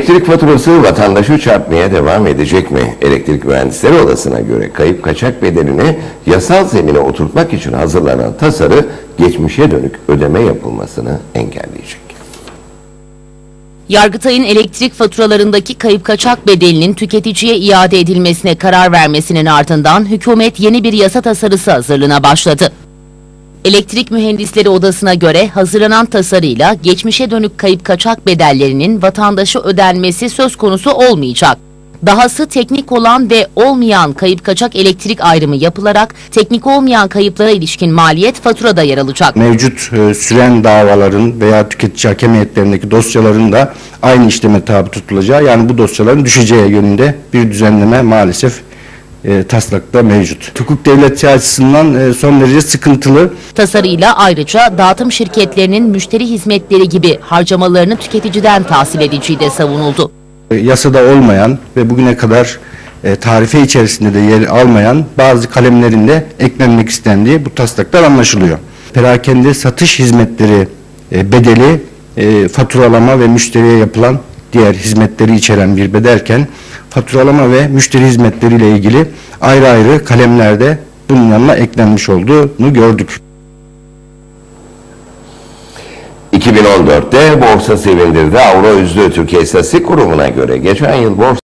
Elektrik faturası vatandaşı çarpmaya devam edecek mi? Elektrik Mühendisleri Odası'na göre kayıp kaçak bedelini yasal zemine oturtmak için hazırlanan tasarı geçmişe dönük ödeme yapılmasını engelleyecek. Yargıtay'ın elektrik faturalarındaki kayıp kaçak bedelinin tüketiciye iade edilmesine karar vermesinin ardından hükümet yeni bir yasa tasarısı hazırlığına başladı. Elektrik Mühendisleri Odası'na göre hazırlanan tasarıyla geçmişe dönük kayıp kaçak bedellerinin vatandaşa ödenmesi söz konusu olmayacak. Dahası teknik olan ve olmayan kayıp kaçak elektrik ayrımı yapılarak teknik olmayan kayıplara ilişkin maliyet faturada yer alacak. mevcut e, süren davaların veya tüketici hakem dosyaların da aynı işleme tabi tutulacağı yani bu dosyaların düşeceği yönünde bir düzenleme maalesef e, taslakta mevcut. Hukuk devleti açısından e, son derece sıkıntılı. Tasarıyla ayrıca dağıtım şirketlerinin müşteri hizmetleri gibi harcamalarını tüketiciden tahsil edeceği de savunuldu. E, Yasada olmayan ve bugüne kadar e, tarife içerisinde de yer almayan bazı kalemlerin de eklenmek istendiği bu taslaklar anlaşılıyor. Perakende satış hizmetleri e, bedeli e, faturalama ve müşteriye yapılan diğer hizmetleri içeren bir bedelken faturalama ve müşteri hizmetleri ile ilgili ayrı ayrı kalemlerde bunun yanına eklenmiş olduğunu gördük. 2014'te borsa sevindirdi. Avro üzdü. Türkiye İstatistik Kurumu'na göre geçen yıl borsa